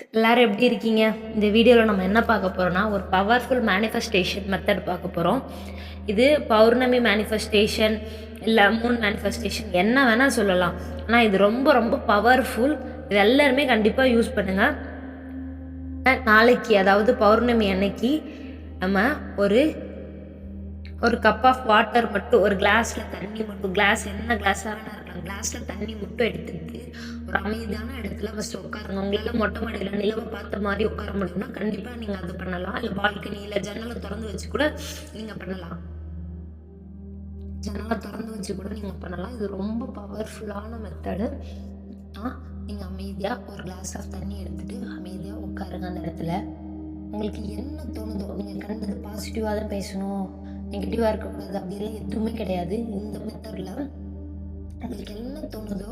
எல்லாரும் எப்படி இருக்கீங்க? இந்த வீடியோவில் நம்ம என்ன பார்க்க போகிறோம்னா ஒரு பவர்ஃபுல் மேனிஃபெஸ்டேஷன் மெத்தட் பார்க்க போகிறோம் இது பௌர்ணமி மேனிஃபெஸ்டேஷன் இல்லை மூன் மேனிஃபெஸ்டேஷன் என்ன வேணால் சொல்லலாம். ஆனால் இது ரொம்ப ரொம்ப பவர்ஃபுல் இது எல்லாருமே கண்டிப்பாக யூஸ் பண்ணுங்கள் நாளைக்கு அதாவது பௌர்ணமி அன்னைக்கு நம்ம ஒரு ஒரு கப் ஆஃப் வாட்டர் மட்டும் ஒரு கிளாஸில் தண்ணி மட்டும் கிளாஸ் என்ன கிளாஸாக வேணா இருக்கலாம். கிளாஸில் தண்ணி மட்டும் எடுத்துக்கிட்டு அமைதியான இடத்துல ஃபர்ஸ்ட் உட்காருங்க உங்களால் மொட்டை மாடியில் நிலவை பார்த்த மாதிரி உட்கார முடியும்னா கண்டிப்பாக நீங்கள் அது பண்ணலாம். இல்லை பால்கனி இல்லை ஜன்னலை திறந்து வச்சு கூட நீங்கள் பண்ணலாம். ஜன்னலை திறந்து வச்சு கூட நீங்கள் பண்ணலாம். இது ரொம்ப பவர்ஃபுல்லான மெத்தடு நீங்கள் அமைதியாக ஒரு கிளாஸ் ஆஃப் தண்ணி எடுத்துகிட்டு அமைதியாக உட்காருங்க அந்த இடத்துல. உங்களுக்கு என்ன தோணுதோ நீங்கள் கண்டது பாசிட்டிவாக தான் பேசணும். நெகட்டிவாக இருக்கக்கூடாது. அப்படிலாம் எதுவுமே கிடையாது. இந்த மெத்தடில் உங்களுக்கு என்ன தோணுதோ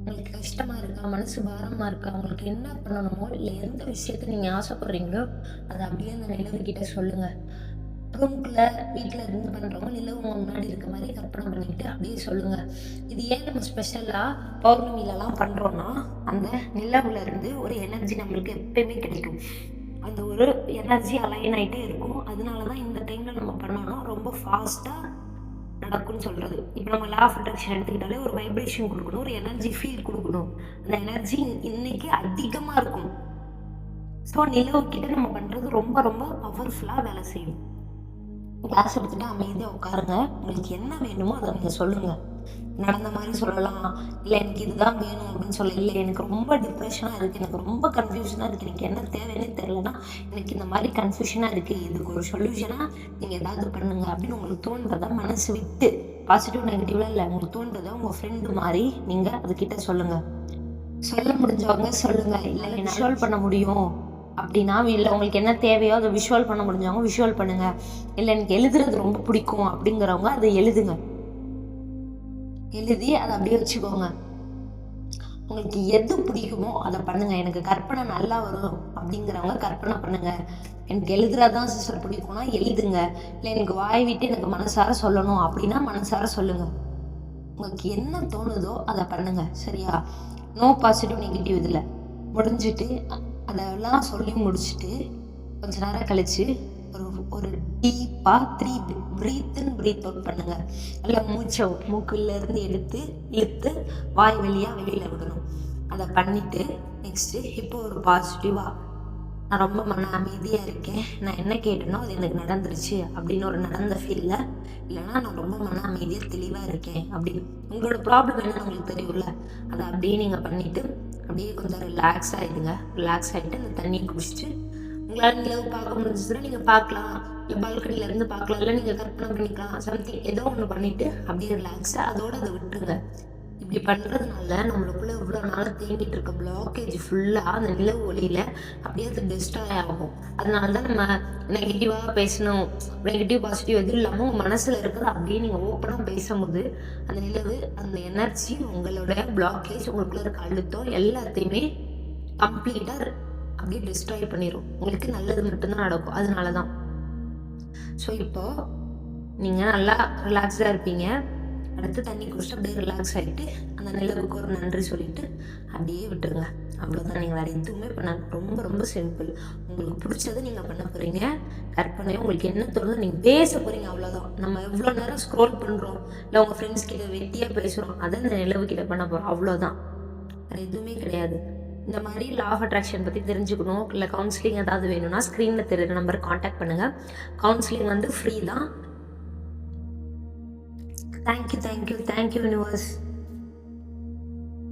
உங்களுக்கு கஷ்டமாக இருக்கா? மனசு பாரமாக இருக்கா? உங்களுக்கு என்ன பண்ணணுமோ இல்லை எந்த விஷயத்த நீங்கள் ஆசைப்படுறீங்களோ அதை அப்படியே அந்த நிலவுக்கிட்ட சொல்லுங்கள் ரூம்குள்ளே வீட்டில் இருந்து பண்ணுறவங்க நிலவு முன்னாடி இருக்க மாதிரி கற்பனை பண்ணிக்கிட்டு அப்படியே சொல்லுங்கள் இது ஏன் நம்ம ஸ்பெஷலாக பௌர்ணமிலலாம் பண்ணுறோன்னா அந்த நிலவுல இருந்து ஒரு எனர்ஜி நம்மளுக்கு எப்பயுமே கிடைக்கும். அந்த ஒரு எனர்ஜி அலைன் ஆகிட்டே இருக்கும். அதனால தான் இந்த டைமில் நம்ம பண்ணணும் ரொம்ப ஃபாஸ்ட்டாக நடக்கும்னு சொல்கிறது இப்போ நம்ம லா ஆஃப் அட்ராக்ஷன் எடுத்துக்கிட்டாலே ஒரு வைப்ரேஷன் கொடுக்கணும் ஒரு எனர்ஜி ஃபீல் கொடுக்கணும். அந்த எனர்ஜி இன்னைக்கு அதிகமாக இருக்கும். ஸோ நிலவுக்கிட்ட நம்ம பண்ணுறது ரொம்ப ரொம்ப பவர்ஃபுல்லாக வேலை செய்யும். கிளாஸ் எடுத்துகிட்டு அமைதியாக உட்காருங்க. உங்களுக்கு என்ன வேணுமோ அதை நீங்கள் சொல்லுங்கள் நடந்த மாதிரி சொல்லலாம். இல்லை எனக்கு இதுதான் வேணும் அப்படின்னு சொல்ல இல்லை எனக்கு ரொம்ப டிப்ரெஷனாக இருக்குது எனக்கு ரொம்ப கன்ஃபியூஷனாக இருக்குது எனக்கு என்ன தேவைன்னு தெரிலனா எனக்கு இந்த மாதிரி கன்ஃபியூஷனாக இருக்குது இதுக்கு ஒரு சொல்யூஷனாக நீங்கள் ஏதாவது பண்ணுங்க அப்படின்னு உங்களுக்கு தோன்றதை மனசு விட்டு பாசிட்டிவ் நெகட்டிவ்லாம் இல்லை உங்களுக்கு தோன்றதை உங்கள் ஃப்ரெண்டு மாதிரி நீங்கள் அதுக்கிட்ட சொல்லுங்கள் சொல்ல முடிஞ்சவங்க சொல்லுங்கள் இல்லை என்ன விஷுவல் பண்ண முடியும். அப்படின்னா இல்லை உங்களுக்கு என்ன தேவையோ அதை விஷுவல் பண்ண முடிஞ்சவங்க விஷுவல் பண்ணுங்கள் இல்லை எனக்கு எழுதுறது ரொம்ப பிடிக்கும் அப்படிங்கிறவங்க அதை எழுதுங்க. எழுதி அதை அப்படியே வச்சுக்கோங்க. உங்களுக்கு எது பிடிக்குமோ அதை பண்ணுங்க. எனக்கு கற்பனை நல்லா வரும் அப்படிங்கிறவங்க கற்பனை பண்ணுங்க. எனக்கு எழுதுறதான் சிஸ்டர் பிடிக்கும்னா எழுதுங்க. இல்லை எனக்கு வாய் விட்டு எனக்கு மனசார சொல்லணும் அப்படின்னா மனசார சொல்லுங்க. உங்களுக்கு என்ன தோணுதோ அதை பண்ணுங்க. சரியா? நோ பாசிட்டிவ் நெகட்டிவ் இதில். முடிஞ்சுட்டு அதெல்லாம் சொல்லி முடிச்சுட்டு கொஞ்ச நேரம் கழிச்சு ஒரு ஒரு டீப்பாக த்ரீ ப்ரீத்துன்னு ப்ரீத் அவுட் பண்ணுங்க. நல்லா மூச்சை மூக்குலேருந்து எடுத்து இழுத்து வாய் வழியாக வெளியில் விடணும். அதை பண்ணிட்டு நெக்ஸ்ட்டு இப்போ ஒரு பாசிட்டிவாக நான் ரொம்ப மன அமைதியாக இருக்கேன். நான் என்ன கேட்டேனோ அது எனக்கு நடந்துருச்சு அப்படின்னு ஒரு நடந்த ஃபீலில் இல்லைன்னா நான் ரொம்ப மன அமைதியாக தெளிவாக இருக்கேன் அப்படின்னு. உங்களோட ப்ராப்ளம் என்னன்னு உங்களுக்கு தெரியும்ல? அதை அப்படியே நீங்கள் பண்ணிவிட்டு அப்படியே கொஞ்சம் ரிலாக்ஸ் ஆகிடுங்க ரிலாக்ஸ் ஆகிட்டு அந்த தண்ணியை குடிச்சிட்டு உங்களால் நிலவு பார்க்க முடிஞ்சதுன்னா நீங்கள் பார்க்கலாம். இல்லை பால்கனிலேருந்து இருந்து பார்க்கலாம். இல்லை நீங்கள் கற்பனை பண்ணிக்கலாம். சம்திங் ஏதோ ஒன்று பண்ணிவிட்டு அப்படியே ரிலாக்ஸாக அதோடு அதை விட்டுருங்க. இப்படி பண்ணுறதுனால நம்மளுக்குள்ள இவ்வளோ நாள் தேங்கிட்டு இருக்க பிளாக்கேஜ் ஃபுல்லாக அந்த நிலவு ஒளியில் அப்படியே அது டெஸ்ட்ராய் ஆகும். அதனால தான் நம்ம நெகட்டிவாக பேசணும். நெகட்டிவ் பாசிட்டிவ் எதுவும் இல்லாமல் உங்கள் மனசில் இருக்கிறது அப்படியே நீங்கள் ஓப்பனாக பேசும்போது அந்த நிலவு அந்த எனர்ஜி உங்களோட பிளாக்கேஜ் உங்களுக்குள்ள இருக்க அழுத்தம் எல்லாத்தையுமே கம்ப்ளீட்டாக அப்படியே டிஸ்ட்ராய் பண்ணிடும் உங்களுக்கு நல்லது மட்டும்தான் நடக்கும். அதனால தான் ஸோ இப்போது நீங்கள் நல்லா ரிலாக்ஸ்டாக இருப்பீங்க. அடுத்து தண்ணி குடிச்சு அப்படியே ரிலாக்ஸ் ஆகிட்டு அந்த நிலவுக்கு ஒரு நன்றி சொல்லிட்டு அப்படியே விட்டுருங்க. அவ்வளோதான் நீங்கள் வேறு எதுவுமே பண்ண ரொம்ப ரொம்ப சிம்பிள் உங்களுக்கு பிடிச்சதை நீங்கள் பண்ண போகிறீங்க கற்பனை உங்களுக்கு என்ன தோணுதோ நீங்கள் பேச போகிறீங்க அவ்வளோதான் நம்ம எவ்வளோ நேரம் ஸ்க்ரோல் பண்ணுறோம் இல்லை உங்கள் ஃப்ரெண்ட்ஸ் கிட்ட வெட்டியாக பேசுகிறோம் அதை இந்த நிலவு கிட்ட பண்ண போகிறோம் அவ்வளோதான் வேறு எதுவுமே கிடையாது. இந்த மாதிரி லா ஆஃப் அட்ராக்ஷன் பற்றி தெரிஞ்சுக்கணும். இல்லை கவுன்சிலிங் ஏதாவது வேணும்னா ஸ்க்ரீனில் தெரியுற நம்பருக்கு காண்டாக்ட் பண்ணுங்கள் கவுன்சிலிங் வந்து ஃப்ரீ தான். Thank you thank you thank you universe